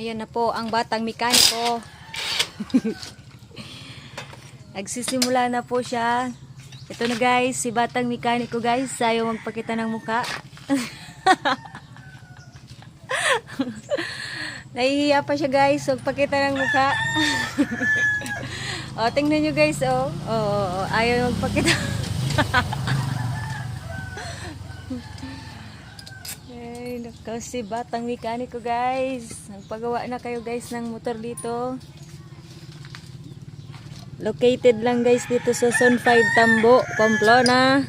Ayan na po ang batang mekaniko. Nagsisimula na po siya. Ito na guys, si batang mekaniko guys. Ayaw magpakita ng muka. Nahihiya pa siya guys. Magpakita ng muka. o, tingnan nyo guys. Oh. Oh, oh, oh. Ayaw magpakita. Ay, nako si batang mekaniko guys. Nagpagawa na kayo guys ng motor dito. Located lang guys dito sa Zone 5 Tambo, Pamplona.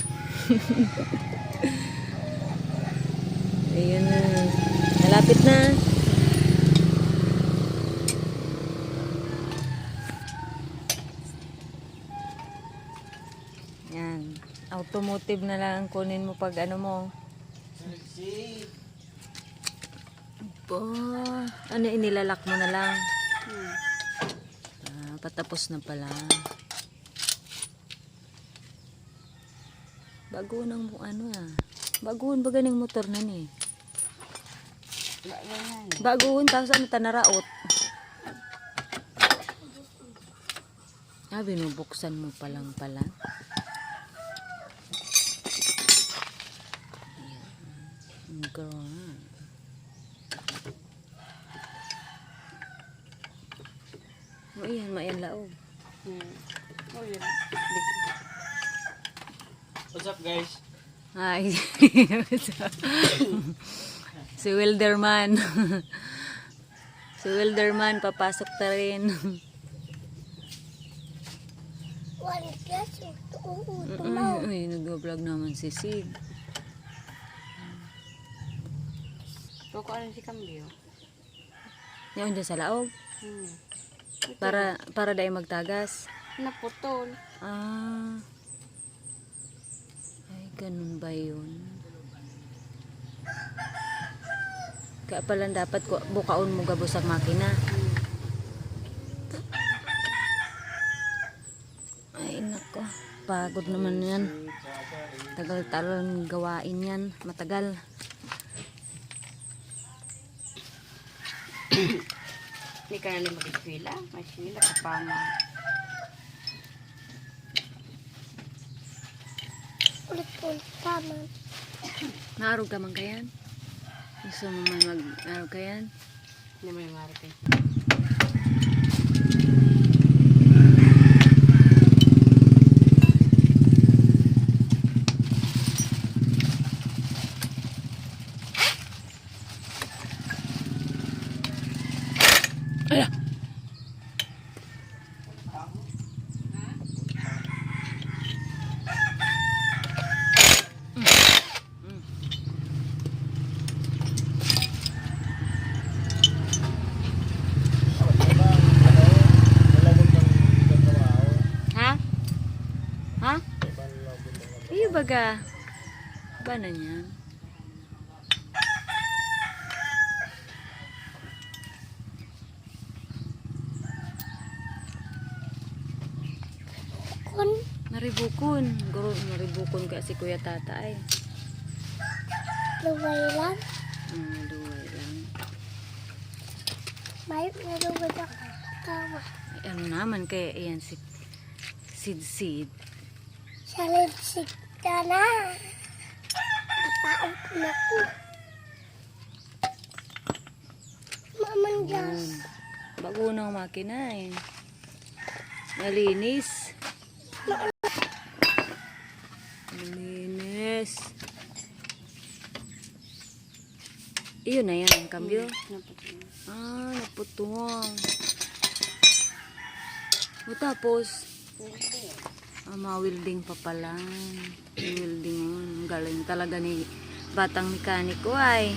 Ayun na. Malapit na. Yan. Automotive na lang ang kunin mo pag ano mo. Po, ano inilalak mo na lang? Ah, patapos na pala. Bago ng ano ah. Baguhon ba ganing motor na ni? Baguhon tapos ano tanaraot. Ah, binubuksan mo pa lang pala. Ayan. Girl. O yan, mayan laog. What's up guys? Hi. si Wilderman. si Wilderman, papasok ta rin. One guess oo. Mm-mm. Uy, nag-vlog naman si Sig. Bako ano si Cambio? Yan dyan sa laog. Hmm. Para, para dahil magtagas. Naputol. Ah. Ay, ganun ba yun? Kaya pala dapat bukaon mo gabos ang makina. Ay, nako. Pagod naman yan. Tagal-tagal gawain yan. Matagal. Hindi ka na rin mag-eskwela. May sila ka pa mo. Ulit-ulit pa man. Naarog ka man kayan? Gusto mo man mag-arog kayan? Hindi mo yung marating. Ha? Iyo baga. Ba na yan? Kun? Maribukon. Guro, maribukon ka si Kuya Tata ay. Luway lang. Mm, duway lang. May nalugod ako. Tawa. Ay, ano naman kaya iyan si Sid Sid. Salitsik ka na. Napaot na ko. Maman Diyos. Bago ng makina eh. Malinis. Malinis. Iyon na yan ang kambyo. Ah, naputuwang. O tapos, ah, ma-welding pa pala. Welding mo. Ang galing talaga ni batang mekaniko ay.